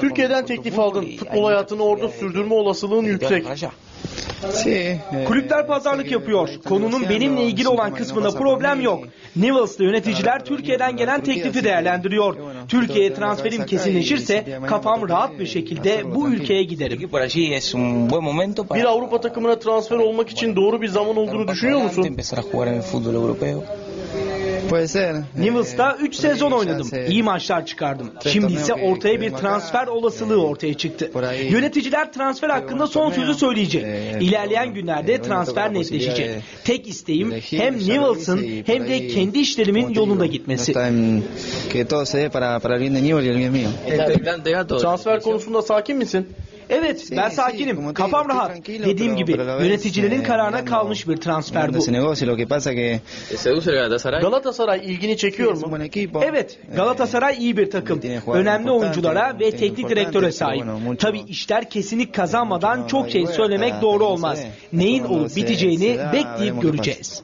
Türkiye'den teklif aldın. Futbol hayatını orada sürdürme olasılığın yüksek. Kulüpler pazarlık yapıyor. Konunun benimle ilgili olan kısmında problem yok. Newells'ta yöneticiler Türkiye'den gelen teklifi değerlendiriyor. Türkiye'ye transferim kesinleşirse kafam rahat bir şekilde bu ülkeye giderim. Bir Avrupa takımına transfer olmak için doğru bir zaman olduğunu düşünüyor musun? Newells'ta 3 sezon oynadım. İyi maçlar çıkardım. Şimdi ise ortaya bir transfer olasılığı ortaya çıktı. Yöneticiler transfer hakkında son sözü söyleyecek. İlerleyen günlerde transfer netleşecek. Tek isteğim hem Newells'ın hem de kendi işlerimin yolunda gitmesi. Transfer konusunda sakin misin? Evet ben sakinim. Kafam rahat. Dediğim gibi yöneticilerin kararına kalmış bir transfer bu. Que Galatasaray ilgini çekiyor mu? Evet, Galatasaray iyi bir takım. Önemli oyunculara ve teknik direktöre sahip. Tabii işler kesinlik kazanmadan çok şey söylemek doğru olmaz. Neyin olup biteceğini bekleyip göreceğiz.